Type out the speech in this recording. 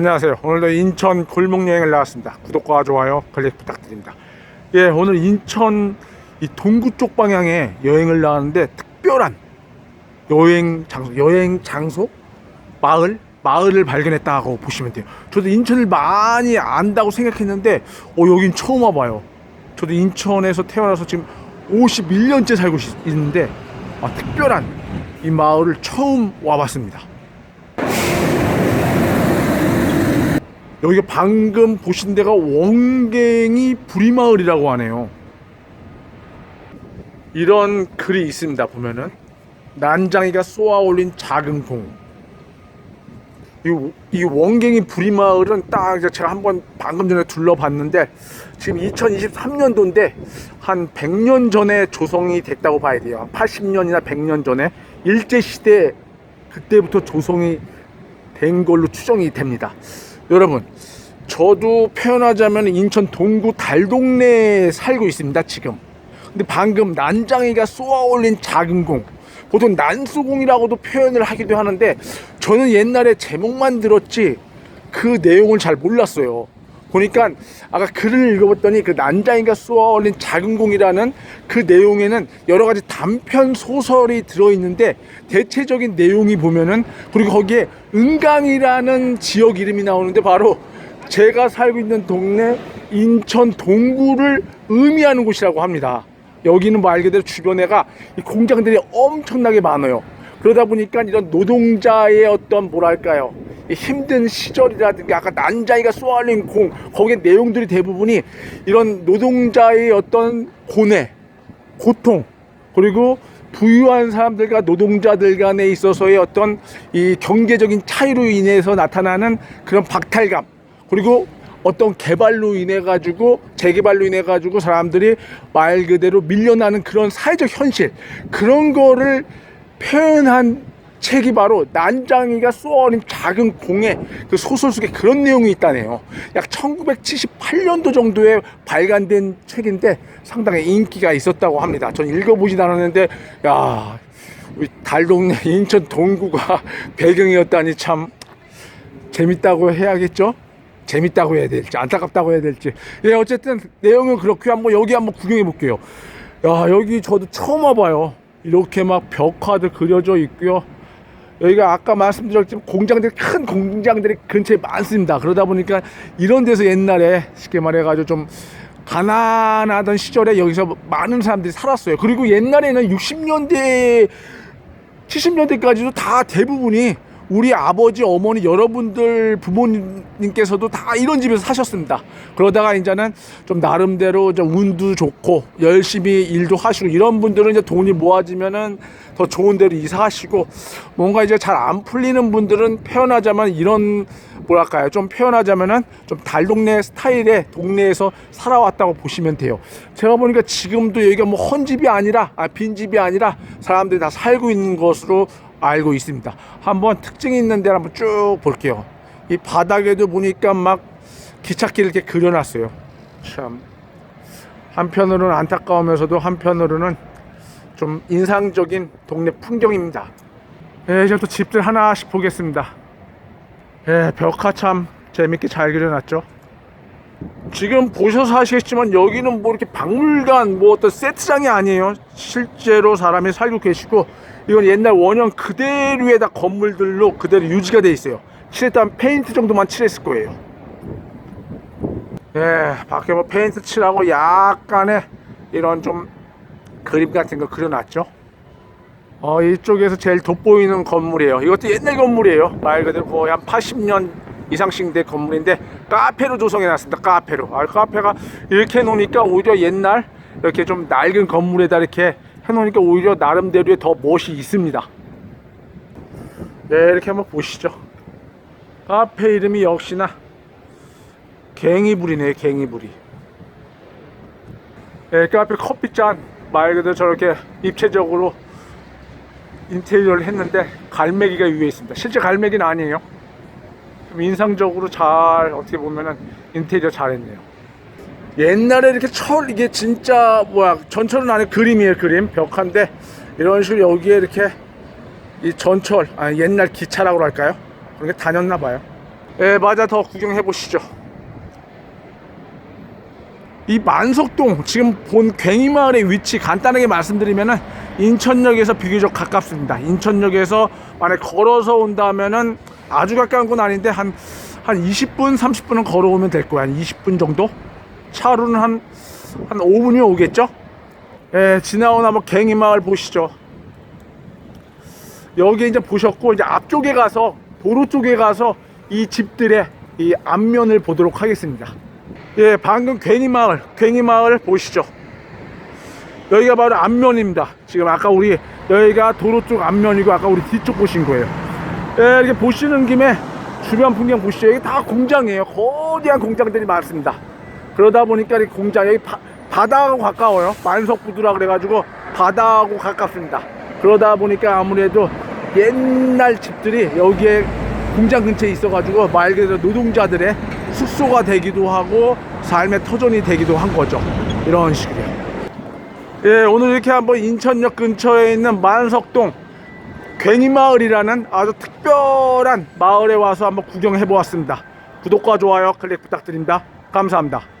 안녕하세요. 오늘도 인천 골목 여행을 나왔습니다. 구독과 좋아요, 클릭 부탁드립니다. 예, 오늘 인천 이 동구 쪽 방향에 여행을 나왔는데 특별한 여행 장소, 여행 장소, 마을, 마을을 발견했다고 보시면 돼요. 저도 인천을 많이 안다고 생각했는데, 어, 여긴 처음 와봐요. 저도 인천에서 태어나서 지금 51년째 살고 있- 있는데, 아, 특별한 이 마을을 처음 와봤습니다. 여기가 방금 보신 데가 원갱이 부리마을이라고 하네요. 이런 글이 있습니다. 보면은 난장이가 쏘아 올린 작은 공. 이, 이 원갱이 부리마을은 딱 제가 한번 방금 전에 둘러봤는데 지금 2023년도인데 한 100년 전에 조성이 됐다고 봐야 돼요. 80년이나 100년 전에 일제 시대 그때부터 조성이 된 걸로 추정이 됩니다. 여러분, 저도 표현하자면 인천 동구 달동네에 살고 있습니다, 지금. 근데 방금 난장이가 쏘아 올린 작은 공. 보통 난수공이라고도 표현을 하기도 하는데 저는 옛날에 제목만 들었지 그 내용을 잘 몰랐어요. 보니까 아까 글을 읽어봤더니 그 난장이가 쏘아 올린 작은 공이라는 그 내용에는 여러 가지 단편 소설이 들어있는데 대체적인 내용이 보면은 그리고 거기에 은강이라는 지역 이름이 나오는데 바로 제가 살고 있는 동네 인천 동구를 의미하는 곳이라고 합니다. 여기는 말 그대로 주변에가 이 공장들이 엄청나게 많아요. 그러다 보니까 이런 노동자의 어떤 뭐랄까요? 이 힘든 시절이라든가 아까 난자이가 쏘아올린 공 거기에 내용들이 대부분이 이런 노동자의 어떤 고뇌 고통 그리고 부유한 사람들과 노동자들 간에 있어서의 어떤 이 경제적인 차이로 인해서 나타나는 그런 박탈감 그리고 어떤 개발로 인해 가지고 재개발로 인해 가지고 사람들이 말 그대로 밀려나는 그런 사회적 현실 그런 거를 표현한 책이 바로 난장이가 쏘아올린 작은 공의 그 소설 속에 그런 내용이 있다네요. 약 1978년도 정도에 발간된 책인데 상당히 인기가 있었다고 합니다. 전 읽어보진 않았는데 야 우리 달동네 인천 동구가 배경이었다니 참 재밌다고 해야겠죠? 재밌다고 해야 될지 안타깝다고 해야 될지 예 어쨌든 내용은 그렇고요 한번 여기 한번 구경해 볼게요 야 여기 저도 처음 와봐요 이렇게 막 벽화도 그려져 있고요. 여기가 아까 말씀드렸지만 공장들이 큰 공장들이 근처에 많습니다. 그러다 보니까 이런 데서 옛날에 쉽게 말해가지고 좀 가난하던 시절에 여기서 많은 사람들이 살았어요. 그리고 옛날에는 60년대 70년대까지도 다 대부분이 우리 아버지, 어머니, 여러분들 부모님께서도 다 이런 집에서 사셨습니다. 그러다가 이제는 좀 나름대로 좀 운도 좋고 열심히 일도 하시고 이런 분들은 이제 돈이 모아지면은 더 좋은 데로 이사하시고 뭔가 이제 잘 안 풀리는 분들은 표현하자면 이런 뭐랄까요 좀 표현하자면은 좀 달동네 스타일의 동네에서 살아왔다고 보시면 돼요. 제가 보니까 지금도 여기가 뭐 헌집이 아니라 아, 빈집이 아니라 사람들이 다 살고 있는 것으로 알고 있습니다. 한번 특징이 있는 데를 한번 쭉 볼게요. 이 바닥에도 보니까 막 기찻길 이렇게 그려놨어요. 참 한편으로는 안타까우면서도 한편으로는 좀 인상적인 동네 풍경입니다. 예, 이제 또 집들 하나씩 보겠습니다. 예, 벽화 참 재밌게 잘 그려놨죠. 지금 보셔서 아시겠지만 여기는 뭐 이렇게 박물관 뭐 어떤 세트장이 아니에요. 실제로 사람이 살고 계시고 이건 옛날 원형 그대로에다 건물들로 그대로 유지가 돼 있어요. 칠했다면 페인트 정도만 칠했을 거예요. 예, 밖에 뭐 페인트 칠하고 약간의 이런 좀 그림 같은 거 그려놨죠. 어, 이쪽에서 제일 돋보이는 건물이에요. 이것도 옛날 건물이에요. 말 그대로 거의 한 80년 이상씩 된 건물인데 카페로 조성해 놨습니다. 카페로. 아, 카페가 이렇게 해놓으니까 오히려 옛날 이렇게 좀 낡은 건물에다 이렇게 해 놓으니까 오히려 나름대로의 더 멋이 있습니다. 네, 이렇게 한번 보시죠. 카페 이름이 역시나 갱이불이네, 갱이불이. 네, 카페 커피잔 말 그대로 저렇게 입체적으로 인테리어를 했는데 갈매기가 위에 있습니다. 실제 갈매기는 아니에요. 좀 인상적으로 잘 어떻게 보면은 인테리어 잘했네요. 옛날에 이렇게 철 이게 진짜 뭐야 전철은 안에 그림이에요 그림 벽화인데 이런 식으로 여기에 이렇게 이 전철 아 옛날 기차라고 할까요? 그런 게 다녔나 봐요. 예, 맞아 더 구경해 보시죠. 이 만석동 지금 본 괭이마을의 위치 간단하게 말씀드리면은 인천역에서 비교적 가깝습니다. 인천역에서 만약 걸어서 온다면은 아주 가까운 건 아닌데 한 한 20분, 30분은 걸어오면 될 거야. 한 20분 정도? 차로는 한, 한 5분이면 오겠죠? 예, 지나오나 뭐 괭이마을 보시죠. 여기 이제 보셨고 이제 앞쪽에 가서 도로 쪽에 가서 이 집들의 이 앞면을 보도록 하겠습니다. 예, 방금 괜히 마을, 괜히 마을 보시죠. 여기가 바로 앞면입니다. 지금 아까 우리 여기가 도로 쪽 앞면이고 아까 우리 뒤쪽 보신 거예요. 예, 이렇게 보시는 김에 주변 풍경 보시죠. 여기 다 공장이에요. 거대한 공장들이 많습니다. 그러다 보니까 이 공장 여기 바, 바다하고 가까워요. 만석부두라 그래가지고 바다하고 가깝습니다. 그러다 보니까 아무래도 옛날 집들이 여기에 공장 근처에 있어가지고 말 그대로 노동자들의 숙소가 되기도 하고 삶의 터전이 되기도 한 거죠. 이런 식이에요. 예, 오늘 이렇게 한번 인천역 근처에 있는 만석동 괜히 마을이라는 아주 특별한 마을에 와서 한번 구경해 보았습니다. 구독과 좋아요 클릭 부탁드립니다. 감사합니다.